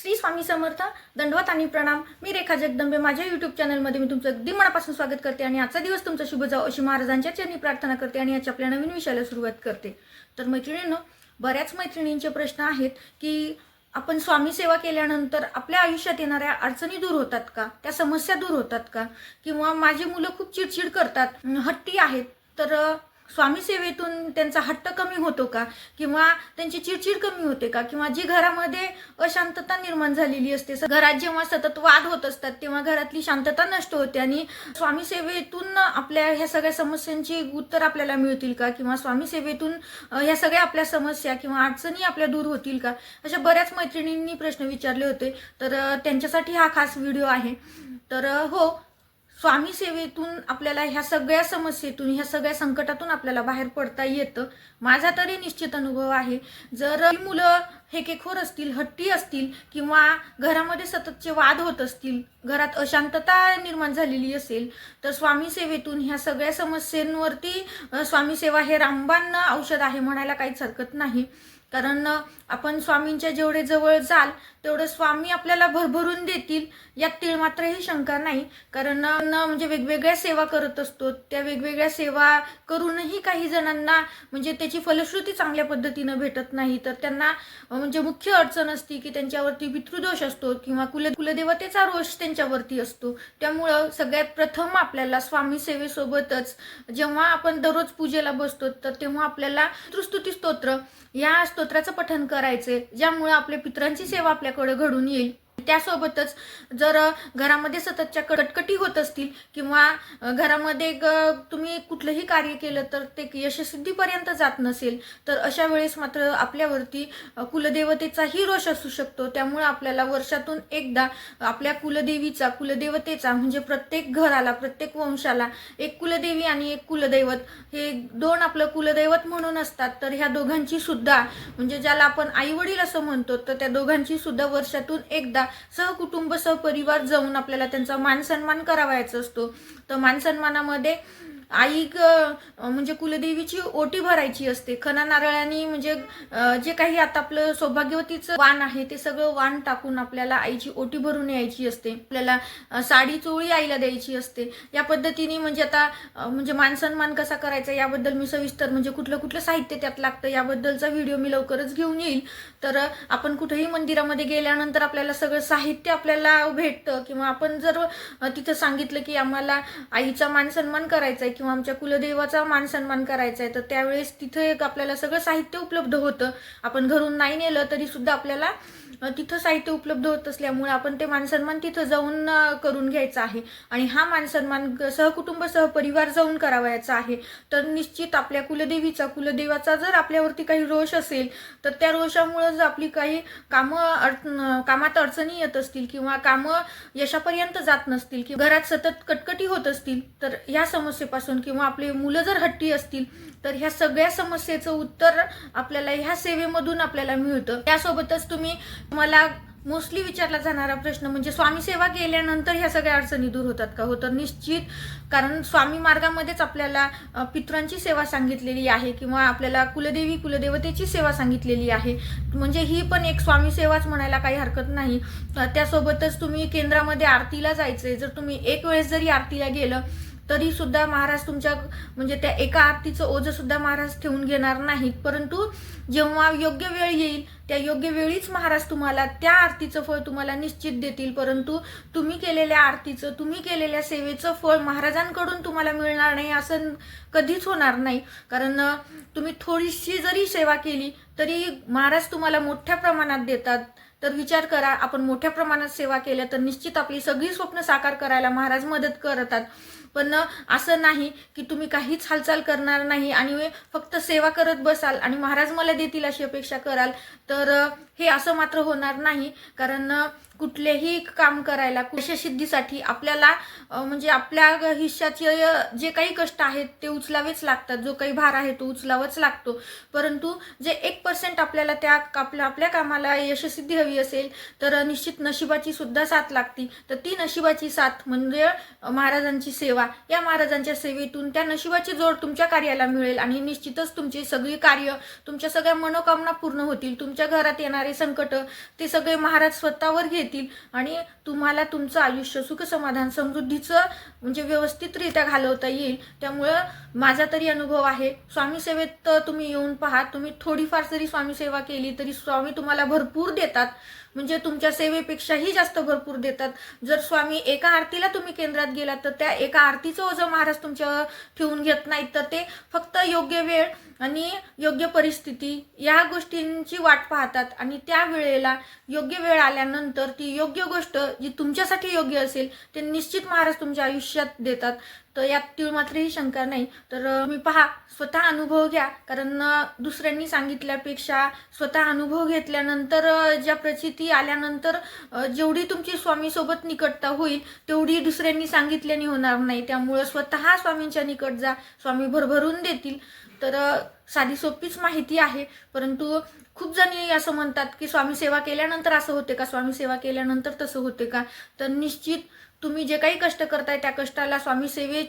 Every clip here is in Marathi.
श्री स्वामी समर्थ दंडवत आणि प्रणाम. मी रेखा जगदंबे. माझ्या युट्यूब चॅनलमध्ये मी तुमचं अगदी मनापासून स्वागत करते आणि आजचा दिवस तुमचा शुभ जाओ अशी महाराजांच्या चरणी प्रार्थना करते आणि याच्या आपल्या नवीन विषयाला सुरुवात करते. तर मैत्रिणींनो बऱ्याच मैत्रिणींचे प्रश्न आहेत की आपण स्वामी सेवा केल्यानंतर आपल्या आयुष्यात येणाऱ्या अडचणी दूर होतात का? त्या समस्या दूर होतात का? किंवा माझी मुलं खूप चिडचिड करतात. हट्टी आहेत. तर स्वामी सेवेतून त्यांचा हट्ट कमी होतो का? किंवा त्यांची चिडचिड कमी होते का? किंवा जी घरामध्ये अशांतता निर्माण झालेली असते स- घरात जेव्हा सतत वाद होत असतात तेव्हा घरातली शांतता नष्ट होते आणि स्वामी सेवेतून आपल्या ह्या सगळ्या समस्यांची उत्तर आपल्याला मिळतील का? किंवा स्वामी सेवेतून ह्या सगळ्या आपल्या समस्या किंवा अडचणी आपल्या दूर होतील का? अशा बऱ्याच मैत्रिणींनी प्रश्न विचारले होते. तर त्यांच्यासाठी हा खास व्हिडिओ आहे. तर हो स्वामी सेवेतून आपल्याला ह्या सगळ्या समस्येतून ह्या सगळ्या संकटातून आपल्याला बाहेर पडता येतं. माझा तरी निश्चित अनुभव आहे जर मुलं हेकेखोर असतील हट्टी असतील किंवा घरामध्ये सततचे वाद होत असतील घरात अशांतता निर्माण झालेली असेल तर स्वामी सेवेतून ह्या सगळ्या समस्यांवरती स्वामी सेवा हे रामबाण औषध आहे म्हणायला काहीच हरकत नाही. कारण आपण स्वामींच्या जेवढे जवळ जाल तेवढं स्वामी आपल्याला भरभरून देतील यात तीळ मात्रही शंका नाही. कारण न म्हणजे वेगवेगळ्या सेवा करत असतो त्या वेगवेगळ्या सेवा करूनही काही जणांना म्हणजे त्याची फलश्रुती चांगल्या पद्धतीनं भेटत नाही. तर त्यांना म्हणजे मुख्य अडचण असती की त्यांच्यावरती पितृदोष असतो किंवा कुल कुलदेवतेचा रोष त्यांच्यावरती असतो. त्यामुळं सगळ्यात प्रथम आपल्याला स्वामी सेवेसोबतच जेव्हा आपण दररोज पूजेला बसतो तर तेव्हा आपल्याला पितृस्तुती स्तोत्र या स्तोत्राचं पठण करायचे ज्यामुळे आपल्या पितरांची सेवा आपल्याकडे घडून येईल. त्यासोबतच जर घरामध्ये सततच्या कटकटी होत असतील किंवा घरामध्ये ग- तुम्ही कुठलंही कार्य केलं तर ते यशस्वीपर्यंत जात नसेल तर अशा वेळेस मात्र आपल्यावरती कुलदेवतेचाही रोष असू शकतो. त्यामुळे आपल्याला वर्षातून एकदा आपल्या कुलदेवीचा कुलदेवतेचा म्हणजे प्रत्येक घराला प्रत्येक वंशाला एक कुलदेवी आणि एक कुलदैवत हे दोन आपलं कुलदैवत म्हणून असतात. तर ह्या दोघांची सुद्धा म्हणजे ज्याला आपण आई वडील असं म्हणतो तर त्या दोघांची सुद्धा वर्षातून एकदा सहकुटुंब सहपरिवार जाऊन आपल्याला त्यांचा मान सन्मान करावायचा असतो. तर मान सन्मानामध्ये आई म्हणजे कुलदेवीची ओटी भरायची असते. खना नारळाने म्हणजे जे काही आता आपलं सौभाग्यवतीचं वाण आहे ते सगळं वाण टाकून आपल्याला आईची ओटी भरून यायची असते. आपल्याला साडी चोळी आईला द्यायची असते. या पद्धतीने म्हणजे आता म्हणजे मान सन्मान कसा करायचा याबद्दल मी सविस्तर म्हणजे कुठलं कुठलं साहित्य त्यात लागतं याबद्दलचा व्हिडिओ मी लवकरच घेऊन येईल. तर आपण कुठेही मंदिरामध्ये गेल्यानंतर आपल्याला सगळं साहित्य आपल्याला भेटतं किंवा आपण जर तिथं सांगितलं की आम्हाला आईचा मान सन्मान करायचा आहे किंवा आमच्या कुलदेवाचा मान सन्मान करायचा आहे तर त्यावेळेस तिथं एक आपल्याला सगळं साहित्य उपलब्ध होतं. आपण घरून नाही नेलं तरी सुद्धा आपल्याला तिथं साहित्य उपलब्ध होत असल्यामुळे आपण ते मानसन्मान तिथं जाऊन करून घ्यायचा आहे. आणि हा मानसन्मान सहकुटुंब सहपरिवार जाऊन करावायचा आहे. तर निश्चित आपल्या कुलदेवीचा कुलदेवाचा जर आपल्यावरती काही रोष असेल तर त्या रोषामुळे जर आपली काही कामं अड- कामात अडचणी येत असतील किंवा कामं यशापर्यंत जात नसतील किंवा घरात सतत कटकटी होत असतील तर ह्या समस्येपासून किंवा आपले मुलं जर हट्टी असतील तर ह्या सगळ्या समस्येचं उत्तर आपल्याला ह्या सेवेमधून आपल्याला मिळतं. त्यासोबतच तुम्ही मला मोस्टली विचारला जाणारा प्रश्न म्हणजे स्वामी सेवा केल्यानंतर ह्या सगळ्या अडचणी दूर होतात का? हो तर निश्चित कारण स्वामी मार्गामध्येच आपल्याला अ, पितरांची सेवा सांगितलेली आहे किंवा आपल्याला कुलदेवी कुलदेवतेची सेवा सांगितलेली आहे. म्हणजे ही पण एक स्वामी सेवाच म्हणायला काही हरकत नाही. त्यासोबतच तुम्ही केंद्रामध्ये आरतीला जायचंय. जर तुम्ही एक वेळेस जरी आरतीला गेलं तरी सुद्धा महाराज तुमच्या म्हणजे त्या एका आरतीचं ओझं सुद्धा महाराज ठेवून घेणार नाहीत. परंतु जेव्हा योग्य वेळ येईल त्या योग्य वेळीच महाराज तुम्हाला त्या आरतीचं फळ तुम्हाला निश्चित देतील. परंतु तुम्ही केलेल्या आरतीचं तुम्ही केलेल्या सेवेचं फळ महाराजांकडून तुम्हाला मिळणार नाही असं कधीच होणार नाही. कारण तुम्ही थोडीशी जरी सेवा केली तरी महाराज तुम्हाला मोठ्या प्रमाणात देतात. तर विचार करा आपण मोठ्या प्रमाणात सेवा केल्या तर निश्चित आपली सगळी स्वप्न साकार करायला महाराज मदत करतात. पण असं नाही की तुम्ही काहीच हालचाल करणार नाही आणि फक्त सेवा करत बसाल आणि महाराज मला देतील अशी अपेक्षा कराल तर हे असं मात्र होणार नाही. कारण कुठलेही काम करायला सिद्धीसाठी आपल्याला म्हणजे आपल्या हिश्श्याचे जे काही कष्ट आहेत ते उचलावेच लागतात. जो काही भार आहे तो उचलावाच लागतो. परंतु जे एक पर्सेंट आपल्याला त्या आपल्या आपल्या कामाला यशसिद्धी हवी असेल तर निश्चित नशिबाची सुद्धा साथ लागती. तर ती नशिबाची साथ म्हणजे महाराजांची सेवा. या महाराजांच्या सेवेतून त्या नशिबाची जोड तुमच्या कार्याला मिळेल आणि निश्चितच तुमची सगळी कार्य तुमच्या सगळ्या मनोकामना पूर्ण होतील. तुमच्या घरात येणारे संकट ते सगळे महाराज स्वतःवर घेत येतील आणि तुम्हाला तुमचं आयुष्य सुख समाधान समृद्धीचं म्हणजे व्यवस्थितरित्या घालवता येईल. त्यामुळं माझा तरी अनुभव आहे. स्वामी सेवेत तुम्ही येऊन पहा. तुम्ही थोडीफार जरी स्वामी सेवा केली तरी स्वामी तुम्हाला भरपूर देतात. म्हणजे तुमच्या सेवेपेक्षाही जास्त भरपूर देतात. जर स्वामी एका आरतीला तुम्ही केंद्रात गेलात तर त्या एका आरतीचं ओझं महाराज तुमच्या ठेवून घेत नाहीत. तर ते फक्त योग्य वेळ आणि योग्य परिस्थिती या गोष्टींची वाट पाहतात. आणि त्या वेळेला योग्य वेळ आल्यानंतर ती योग्य गोष्ट जी तुमच्यासाठी योग्य असेल ते निश्चित महाराज तुमच्या आयुष्यात देतात. तर यात तीळ मात्रही शंका नाही. तर मी पहा स्वतः अनुभव घ्या. कारण दुसऱ्यांनी सांगितल्यापेक्षा स्वतः अनुभव घेतल्यानंतर ज्या प्रचिती आल्यानंतर जेवढी तुमची स्वामीसोबत निकटता होईल तेवढी दुसऱ्यांनी सांगितल्याने होणार नाही. त्यामुळं स्वतः स्वामींच्या निकट जा. स्वामी भरभरून देतील. तर साधी सोपीच माहिती आहे. परंतु खूप जणी असं म्हणतात की स्वामी सेवा केल्यानंतर असं होते का? स्वामी सेवा केल्यानंतर तसं होते का? तर निश्चित तुम्ही जे काही कष्ट करताय त्या कष्टाला स्वामी सेवे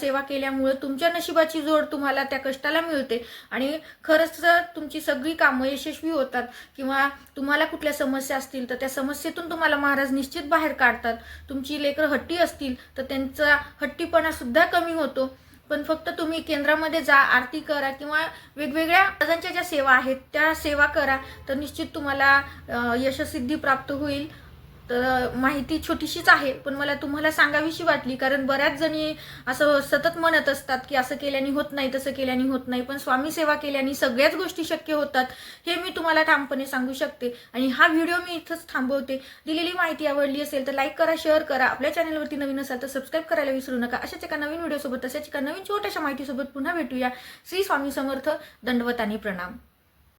सेवा केल्यामुळे तुमच्या नशिबाची जोड तुम्हाला त्या कष्टाला मिळते. आणि खरंच तुमची सगळी कामं यशस्वी होतात किंवा तुम्हाला कुठल्या समस्या असतील तर त्या समस्येतून तुम्हाला महाराज निश्चित बाहेर काढतात. तुमची लेकरं हट्टी असतील तर त्यांचा हट्टीपणा सुद्धा कमी होतो. पण फक्त तुम्ही केंद्रामध्ये जा आरती करा किंवा वेगवेगळ्या महाराजांच्या ज्या सेवा आहेत त्या सेवा करा तर निश्चित तुम्हाला यशसिद्धी प्राप्त होईल. तर माहिती छोटीशीच आहे पण मला तुम्हाला सांगावीशी वाटली कारण बऱ्याच जणी असं सतत म्हणत असतात की असं केल्याने होत नाही तसं केल्याने होत नाही पण स्वामी सेवा केल्याने सगळ्याच गोष्टी शक्य होतात हे मी तुम्हाला ठामपणे सांगू शकते. आणि हा व्हिडिओ मी इथंच थांबवते. दिलेली माहिती आवडली असेल तर लाईक करा शेअर करा. आपल्या चॅनलवरती नवीन असाल तर सबस्क्राईब करायला विसरू नका. अशाच एका नवीन व्हिडिओसोबत तशाच एका नवीन छोट्याशा माहितीसोबत पुन्हा भेटूया. श्री स्वामी समर्थ दंडवत आणि प्रणाम.